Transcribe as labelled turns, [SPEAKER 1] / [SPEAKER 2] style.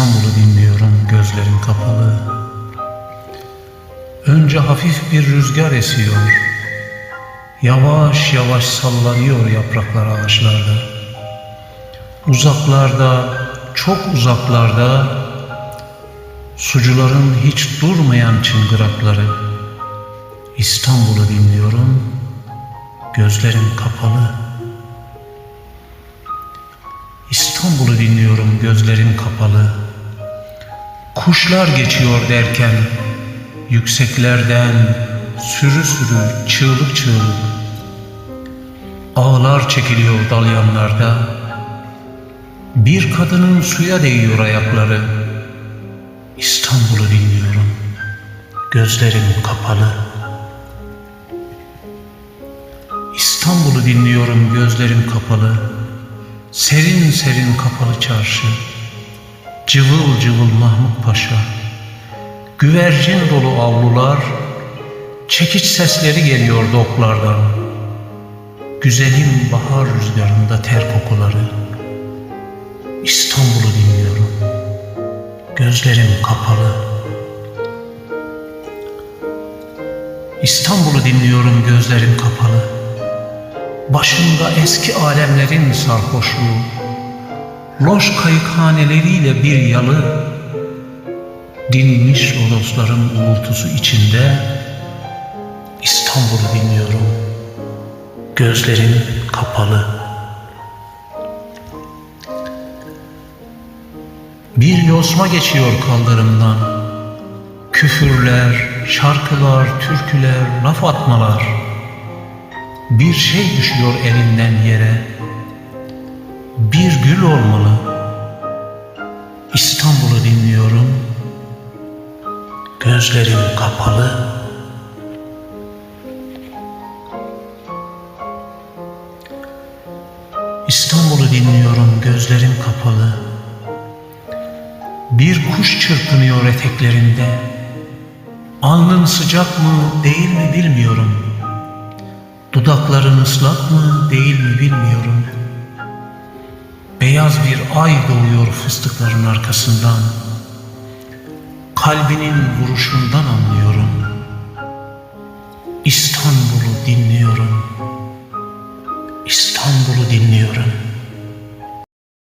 [SPEAKER 1] İstanbul'u dinliyorum gözlerim kapalı. Önce hafif bir rüzgar esiyor. Yavaş yavaş sallanıyor yapraklar ağaçlarda. Uzaklarda, çok uzaklarda sucuların hiç durmayan çıngırakları. İstanbul'u dinliyorum, gözlerim kapalı. İstanbul'u dinliyorum gözlerim kapalı. Kuşlar geçiyor derken yükseklerden sürü sürü çığlık çığlık. Ağlar çekiliyor dalyanlarda. Bir kadının suya değiyor ayakları. İstanbul'u dinliyorum. Gözlerim kapalı. İstanbul'u dinliyorum gözlerim kapalı. Serin serin kapalı çarşı, cıvıl cıvıl Mahmut Paşa, güvercin dolu avlular, çekiç sesleri geliyor doklardan. Güzelim bahar rüzgarında ter kokuları. İstanbul'u dinliyorum, gözlerim kapalı. İstanbul'u dinliyorum gözlerim kapalı. Başında eski alemlerin sarhoşluğu, loş kayıkhaneleriyle bir yalı, dinmiş lodosların uğultusu içinde İstanbul'u dinliyorum, gözlerim kapalı. Bir yosma geçiyor kaldırımdan, küfürler, şarkılar, türküler, laf atmalar, bir şey düşüyor elinden yere. Bir gül olmalı. İstanbul'u dinliyorum. Gözlerim kapalı. İstanbul'u dinliyorum gözlerim kapalı. Bir kuş çırpınıyor eteklerinde. Alnın sıcak mı değil mi bilmiyorum. Dudakların ıslak mı değil mi bilmiyorum. Beyaz bir ay doğuyor fıstıkların arkasından. Kalbinin vuruşundan anlıyorum. İstanbul'u dinliyorum. İstanbul'u dinliyorum.